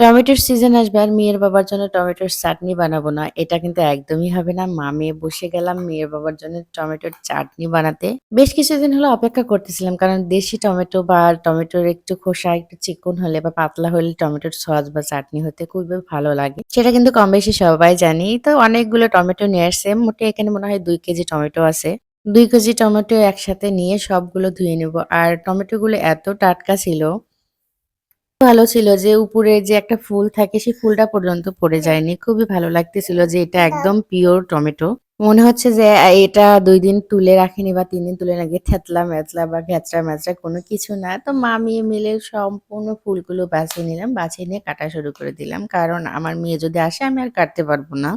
টমেটোর সিজন আসবে আর মেয়ের বাবার জন্য টমেটোর চাটনি বানাবো না। এটা কিন্তু একদমই হবে না। মা-মেয়ে বসে গেলাম মেয়ের বাবার জন্য টমেটোর চাটনি বানাতে। বেশ কিছুদিন হলো অপেক্ষা করতেছিলাম। কারণ দেশি টমেটো বা টমেটোর একটু খোসা, একটু চিকন হলে বা পাতলা হলে টমেটোর সস বা চাটনি হতে খুবই ভালো লাগে। সেটা কিন্তু কম বেশি সবাই জানি। তো অনেকগুলো টমেটো নিয়ে আসছে। মোটে এখানে মনে হয় দুই কেজি টমেটো আছে। দুই কেজি টমেটো একসাথে নিয়ে সবগুলো ধুয়ে নেব। আর টমেটোগুলো এত টাটকা ছিল ভালো ছিল যে উপরে যে একটা ফুল থাকে, সেই ফুলটা পর্যন্ত পড়ে যায়নি। খুবই ভালো লাগতেছিল যে এটা একদম পিওর টমেটো। মনে হচ্ছে যে এটা দুই দিন তুলে রাখেনি বা তিন দিন তুলে রাখে থেতলা-মেতলা বা ঘ্যাচড়া-ম্যাচড়া কোনো কিছু না। তো মা-মেয়ে মিলে সম্পূর্ণ ফুলগুলো বাছিয়ে নিলাম। বাছিয়ে নিয়ে কাটা শুরু করে দিলাম। কারণ আমার মেয়ে যদি আসে, আমি আর কাটতে পারব না।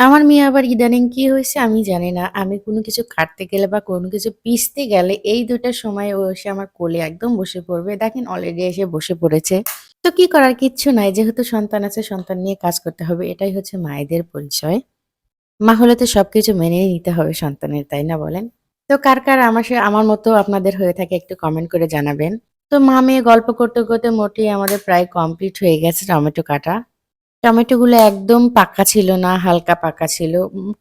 আমার মেয়ে আবার ইদানিং কি হয়েছে আমি জানি না। আমি কোনো কিছু কাটতে গেলে বা কোনো কিছু পিষতে গেলে এই ২ টা সময় ও এসে আমার কোলে একদম বসে পড়বে। দেখেন অলরেডি এসে বসে পড়েছে। তো কি করার কিচ্ছু নাই। যেহেতু সন্তান আছে সন্তান নিয়ে কাজ করতে হবে। এটাই হচ্ছে মায়েদের পরিচয়। মা হলে তো সবকিছু মেনেই নিতে হবে সন্তানের, তাই না বলেন? তো কার, কার আমার সে আমার মতো আপনাদের হয়ে থাকে একটু কমেন্ট করে জানাবেন। তো মা-মেয়ে গল্প করতে, করতে মোটেই আমাদের প্রায় কমপ্লিট হয়ে গেছে টমেটো কাটা। টমেটোগুলো একদম পাকা ছিল না, হালকা পাকা ছিল।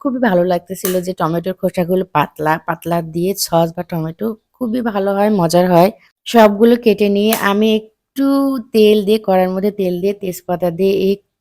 খুবই ভালো লাগতেছিল যে টমেটোর খোসাগুলো পাতলা, পাতলা দিয়ে সস বা টমেটো খুবই ভালো হয়, মজার হয়। সবগুলো কেটে নিয়ে আমি একটু তেল দিয়ে কড়ার মধ্যে তেল দিয়ে তেজপাতা দিয়ে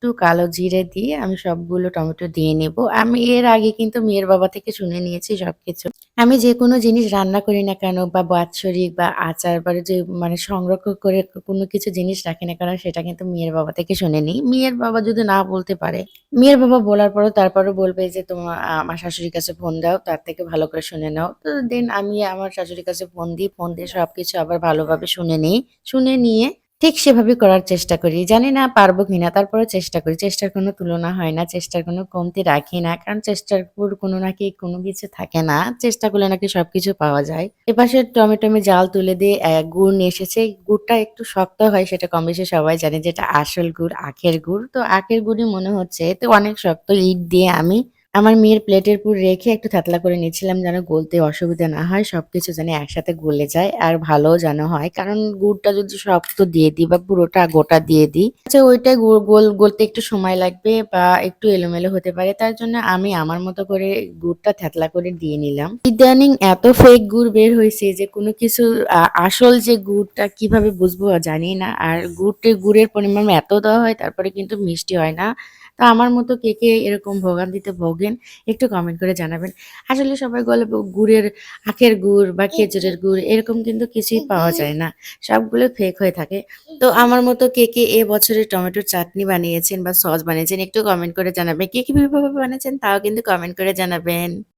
একটু কালো জিরে দিয়ে আমি সবগুলো টমেটো দিয়ে নেব। আমি এর আগে কিন্তু মেয়ের বাবা থেকে শুনে নিয়েছি সবকিছু। আমি যেকোনো জিনিস রান্না করি না কেন বা বাৎসরিক বা আচার বা যে মানে সংরক্ষণ করে কোনো কিছু জিনিস রাখি না কেন সেটা কিন্তু মেয়ের বাবা থেকে শুনে নিই। মেয়ের বাবা যদি না বলতে পারে, মেয়ের বাবা বলার পরও তারপরও বলবে যে তোমার আমার শাশুড়ির কাছে ফোন দাও, তার থেকে ভালো করে শুনে নাও। তো দেন আমি আমার শাশুড়ির কাছে ফোন দিই। ফোন দিয়ে সবকিছু আবার ভালোভাবে শুনে নিই শুনে নিয়ে ঠিক সেভাবে করার চেষ্টা করি। জানি না পারব কিনা তারপরেও চেষ্টা করি। চেষ্টার কোনো তুলনা হয় না। চেষ্টার কোনো কমতি রাখি না। কারণ চেষ্টার কোনো নাকি কোনো কিছু থাকে না। চেষ্টা করলে নাকি সবকিছু পাওয়া যায়। এপাশে টমেটো আমি জাল তুলে দিয়ে গুড় নিয়ে এসেছি। গুড়টা একটু শক্ত হয় সেটা কম বেশি সবাই জানে যেটা আসল গুড়, আখের গুড়। তো আখের গুড়ই মনে হচ্ছে। তো অনেক শক্ত ইট দিয়ে আমি আমার মেয়ের প্লেটের পুর রেখে একটু থাতলা করে নিয়েছিলাম যেন গলতে অসুবিধা না হয়। সবকিছু যেন একসাথে গলে যায় আর ভালোও যেন হয়। কারণ গুড়টা যদি শক্ত দিয়ে দিই বা পুরোটা গোটা দিয়ে দিই, আচ্ছা ওইটাই গো গোল গলতে একটু সময় লাগবে বা একটু এলোমেলো হতে পারে। তার জন্য আমি আমার মতো করে গুড়টা থেতলা করে দিয়ে নিলাম। ইদানিং এত ফেক গুড় বের হয়েছে যে কোনো কিছু আসল যে গুড়টা কীভাবে বুঝব জানি না। আর গুড়টে গুড়ের পরিমাণ এত দেওয়া হয় তারপরে কিন্তু মিষ্টি হয় না। তো আমার মতো কে, কে এরকম ভোগান্তিতে ভোগেন একটু কমেন্ট করে জানাবেন। আসলে সবাই বলে গুড়ের আখের গুড় বা খেজুরের গুড় এরকম কিন্তু কিছুই পাওয়া যায় না। সবগুলো ফেক হয়ে থাকে। তো আমার মতো কে, কে এ বছরে টমেটোর চাটনি বানিয়েছেন বা সস বানিয়েছেন একটু কমেন্ট করে জানাবেন। কে কীভাবে বানিয়েছেন তাও কিন্তু কমেন্ট করে জানাবেন।